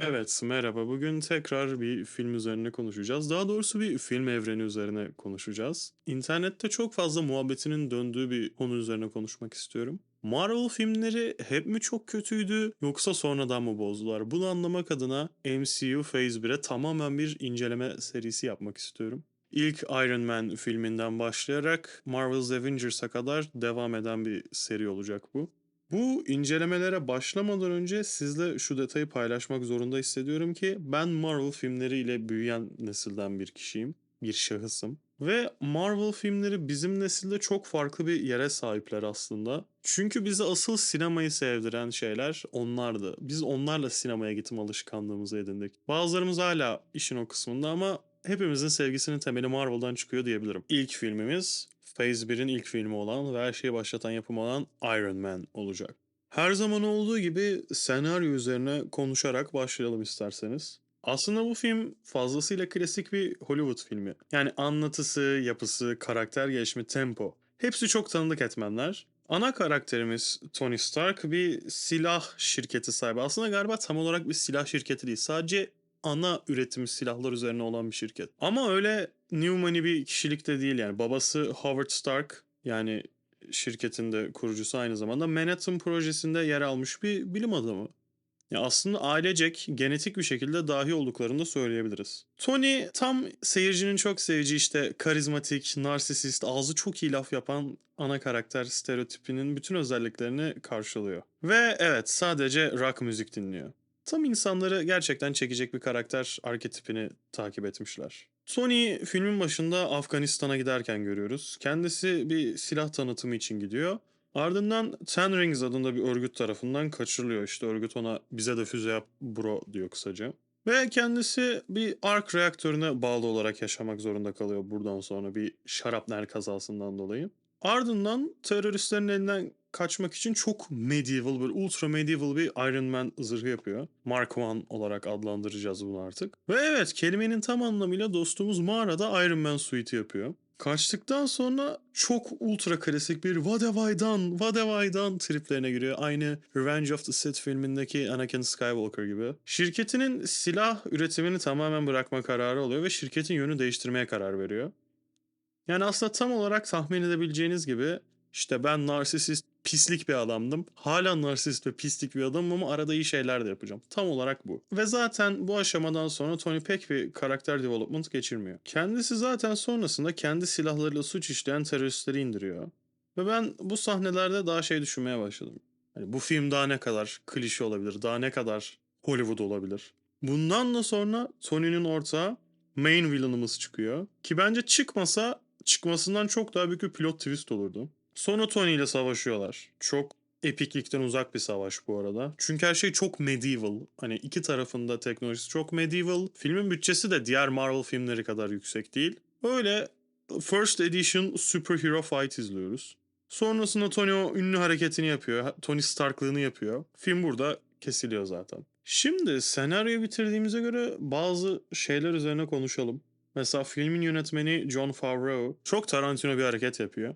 Evet, merhaba. Bugün tekrar bir film üzerine konuşacağız. Daha doğrusu bir film evreni üzerine konuşacağız. İnternette çok fazla muhabbetinin döndüğü bir konu üzerine konuşmak istiyorum. Marvel filmleri hep mi çok kötüydü yoksa sonradan mı bozdular? Bunu anlamak adına MCU Phase 1'e tamamen bir inceleme serisi yapmak istiyorum. İlk Iron Man filminden başlayarak Marvel's Avengers'a kadar devam eden bir seri olacak bu. Bu incelemelere başlamadan önce sizle şu detayı paylaşmak zorunda hissediyorum ki ben Marvel filmleriyle büyüyen nesilden bir kişiyim, bir şahısım. Ve Marvel filmleri bizim nesilde çok farklı bir yere sahipler aslında. Çünkü bizi asıl sinemayı sevdiren şeyler onlardı. Biz onlarla sinemaya gitme alışkanlığımızı edindik. Bazılarımız hala işin o kısmında ama hepimizin sevgisinin temeli Marvel'dan çıkıyor diyebilirim. İlk filmimiz Phase 1'in ilk filmi olan ve her şeyi başlatan yapım olan Iron Man olacak. Her zaman olduğu gibi senaryo üzerine konuşarak başlayalım isterseniz. Aslında bu film fazlasıyla klasik bir Hollywood filmi. Yani anlatısı, yapısı, karakter gelişimi, tempo. Hepsi çok tanıdık etmenler. Ana karakterimiz Tony Stark bir silah şirketi sahibi. Aslında galiba tam olarak bir silah şirketi değil. Sadece ana üretimi silahlar üzerine olan bir şirket. Ama öyle new money bir kişilik de değil yani. Babası Howard Stark yani şirketin de kurucusu aynı zamanda Manhattan projesinde yer almış bir bilim adamı. Ya aslında ailecek genetik bir şekilde dahi olduklarını da söyleyebiliriz. Tony tam seyircinin çok seveceği işte karizmatik, narsisist, ağzı çok iyi laf yapan ana karakter stereotipinin bütün özelliklerini karşılıyor. Ve evet sadece rock müzik dinliyor. Tam insanları gerçekten çekecek bir karakter arketipini takip etmişler. Tony filmin başında Afganistan'a giderken görüyoruz. Kendisi bir silah tanıtımı için gidiyor. Ardından Ten Rings adında bir örgüt tarafından kaçırılıyor. İşte örgüt ona bize de füze yap bro diyor kısaca. Ve kendisi bir ark reaktörüne bağlı olarak yaşamak zorunda kalıyor buradan sonra bir şarapnel kazasından dolayı. Ardından teröristlerin elinden kaçmak için çok medieval, böyle ultra medieval bir Iron Man zırhı yapıyor. Mark One olarak adlandıracağız bunu artık. Ve evet kelimenin tam anlamıyla dostumuz mağarada Iron Man suite'i yapıyor. Kaçtıktan sonra çok ultra klasik bir What have I done, What have I done triplerine giriyor. Aynı Revenge of the Sith filmindeki Anakin Skywalker gibi. Şirketinin silah üretimini tamamen bırakma kararı oluyor ve şirketin yönü değiştirmeye karar veriyor. Yani aslında tam olarak tahmin edebileceğiniz gibi işte ben narsisist, pislik bir adamdım. Hala narsist ve pislik bir adamım ama arada iyi şeyler de yapacağım. Tam olarak bu. Ve zaten bu aşamadan sonra Tony pek bir karakter development geçirmiyor. Kendisi zaten sonrasında kendi silahlarıyla suç işleyen teröristleri indiriyor. Ve ben bu sahnelerde daha şey düşünmeye başladım. Hani bu film daha ne kadar klişe olabilir, daha ne kadar Hollywood olabilir. Bundan da sonra Tony'nin ortağı main villain'ımız çıkıyor. Ki bence çıkmasa çıkmasından çok daha büyük bir plot twist olurdu. Sonra Tony ile savaşıyorlar. Çok epiklikten uzak bir savaş bu arada. Çünkü her şey çok medieval. Hani iki tarafında teknolojisi çok medieval. Filmin bütçesi de diğer Marvel filmleri kadar yüksek değil. Öyle First Edition superhero fight izliyoruz. Sonrasında Tony o ünlü hareketini yapıyor. Tony Stark'lığını yapıyor. Film burada kesiliyor zaten. Şimdi senaryoyu bitirdiğimize göre bazı şeyler üzerine konuşalım. Mesela filmin yönetmeni John Favreau çok Tarantino bir hareket yapıyor.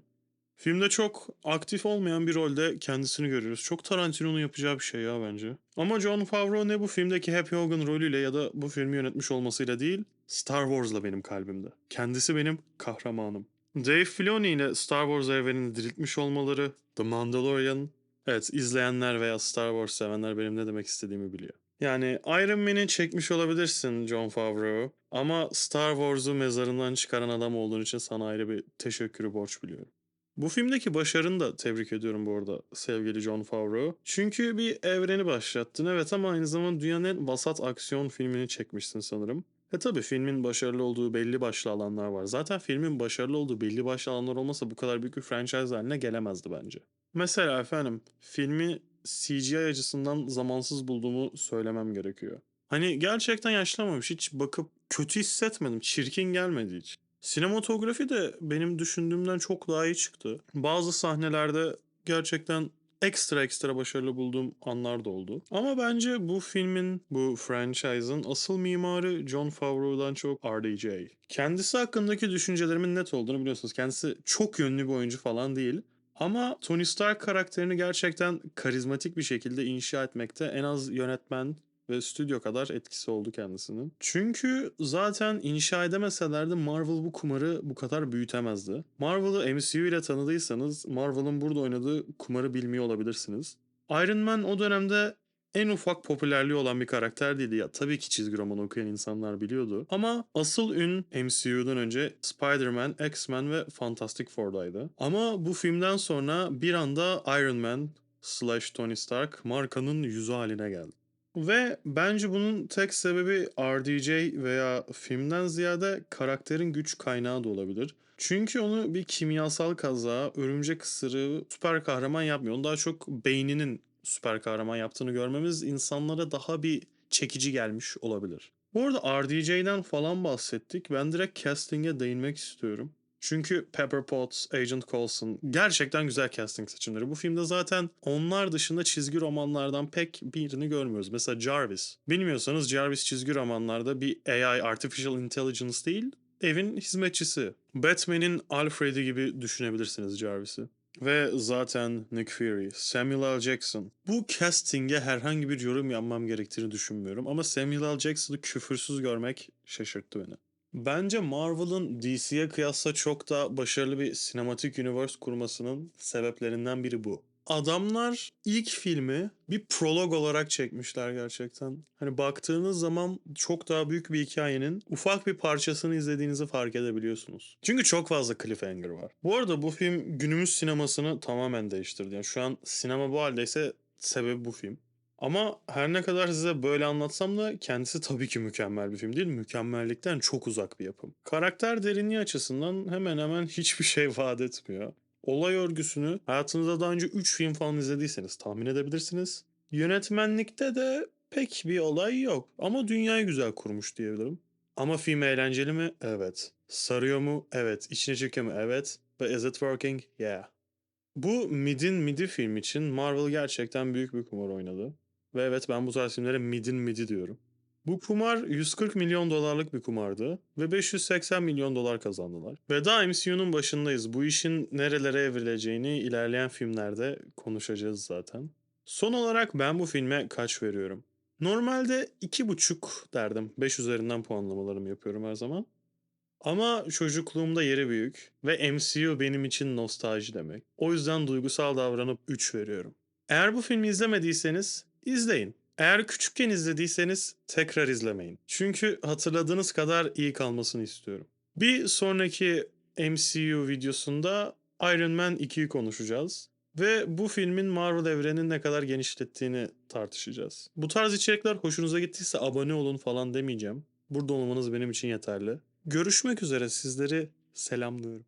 Filmde çok aktif olmayan bir rolde kendisini görüyoruz. Çok Tarantino'nun yapacağı bir şey ya bence. Ama John Favreau ne bu filmdeki Happy Hogan rolüyle ya da bu filmi yönetmiş olmasıyla değil, Star Wars'la benim kalbimde. Kendisi benim kahramanım. Dave Filoni ile Star Wars evrenini diriltmiş olmaları, The Mandalorian, evet izleyenler veya Star Wars sevenler benim ne demek istediğimi biliyor. Yani Iron Man'i çekmiş olabilirsin John Favreau ama Star Wars'u mezarından çıkaran adam olduğun için sana ayrı bir teşekkürü borç biliyorum. Bu filmdeki başarını da tebrik ediyorum bu arada sevgili John Favreau. Çünkü bir evreni başlattın evet ama aynı zamanda dünyanın en vasat aksiyon filmini çekmişsin sanırım. E tabi filmin başarılı olduğu belli başlı alanlar var. Zaten filmin başarılı olduğu belli başlı alanlar olmasa bu kadar büyük bir franchise haline gelemezdi bence. Mesela efendim filmi CGI açısından zamansız bulduğumu söylemem gerekiyor. Hani gerçekten yaşlamamış hiç bakıp kötü hissetmedim. Çirkin gelmedi hiç. Sinematografi de benim düşündüğümden çok daha iyi çıktı. Bazı sahnelerde gerçekten ekstra ekstra başarılı bulduğum anlar da oldu. Ama bence bu filmin, bu franchise'ın asıl mimarı John Favreau'dan çok RDJ. Kendisi hakkındaki düşüncelerimin net olduğunu biliyorsunuz. Kendisi çok yönlü bir oyuncu falan değil. Ama Tony Stark karakterini gerçekten karizmatik bir şekilde inşa etmekte en az yönetmen ve stüdyo kadar etkisi oldu kendisinin. Çünkü zaten inşa edemeselerdi Marvel bu kumarı bu kadar büyütemezdi. Marvel'ı MCU ile tanıdıysanız Marvel'ın burada oynadığı kumarı bilmiyor olabilirsiniz. Iron Man o dönemde en ufak popülerliği olan bir karakter değildi. Ya tabii ki çizgi roman okuyan insanlar biliyordu. Ama asıl ün MCU'dan önce Spider-Man, X-Men ve Fantastic Four'daydı. Ama bu filmden sonra bir anda Iron Man slash Tony Stark markanın yüzü haline geldi. Ve bence bunun tek sebebi RDJ veya filmden ziyade karakterin güç kaynağı da olabilir. Çünkü onu bir kimyasal kaza, örümcek ısırığı süper kahraman yapmıyor. Onu daha çok beyninin süper kahraman yaptığını görmemiz insanlara daha bir çekici gelmiş olabilir. Bu arada RDJ'den falan bahsettik. Ben direkt casting'e değinmek istiyorum. Çünkü Pepper Potts, Agent Coulson gerçekten güzel casting seçimleri. Bu filmde zaten onlar dışında çizgi romanlardan pek birini görmüyoruz. Mesela Jarvis. Bilmiyorsanız Jarvis çizgi romanlarda bir AI, Artificial Intelligence değil, evin hizmetçisi. Batman'in Alfred'i gibi düşünebilirsiniz Jarvis'i. Ve zaten Nick Fury, Samuel L. Jackson. Bu casting'e herhangi bir yorum yapmam gerektiğini düşünmüyorum. Ama Samuel L. Jackson'ı küfürsüz görmek şaşırttı beni. Bence Marvel'ın DC'ye kıyasla çok daha başarılı bir sinematik universe kurmasının sebeplerinden biri bu. Adamlar ilk filmi bir prolog olarak çekmişler gerçekten. Hani baktığınız zaman çok daha büyük bir hikayenin ufak bir parçasını izlediğinizi fark edebiliyorsunuz. Çünkü çok fazla cliffhanger var. Bu arada bu film günümüz sinemasını tamamen değiştirdi. Yani şu an sinema bu haldeyse sebebi bu film. Ama her ne kadar size böyle anlatsam da kendisi tabii ki mükemmel bir film değil. Mükemmellikten çok uzak bir yapım. Karakter derinliği açısından hemen hemen hiçbir şey vaat etmiyor. Olay örgüsünü hayatınızda daha önce 3 film falan izlediyseniz tahmin edebilirsiniz. Yönetmenlikte de pek bir olay yok. Ama dünyayı güzel kurmuş diyebilirim. Ama film eğlenceli mi? Evet. Sarıyor mu? Evet. İçine çekiyor mu? Evet. But is it working? Yeah. Bu midin midi film için Marvel gerçekten büyük bir kumar oynadı. Ve evet ben bu tarz filmlere midin midi diyorum. Bu kumar 140 milyon dolarlık bir kumardı ve 580 milyon dolar kazandılar. Ve daha MCU'nun başındayız. Bu işin nerelere evrileceğini ilerleyen filmlerde konuşacağız zaten. Son olarak ben bu filme kaç veriyorum? Normalde 2,5 derdim. 5 üzerinden puanlamalarımı yapıyorum her zaman. Ama çocukluğumda yeri büyük ve MCU benim için nostalji demek. O yüzden duygusal davranıp 3 veriyorum. Eğer bu filmi izlemediyseniz izleyin. Eğer küçükken izlediyseniz tekrar izlemeyin. Çünkü hatırladığınız kadar iyi kalmasını istiyorum. Bir sonraki MCU videosunda Iron Man 2'yi konuşacağız. Ve bu filmin Marvel evrenini ne kadar genişlettiğini tartışacağız. Bu tarz içerikler hoşunuza gittiyse abone olun falan demeyeceğim. Burada olmanız benim için yeterli. Görüşmek üzere sizleri selamlıyorum.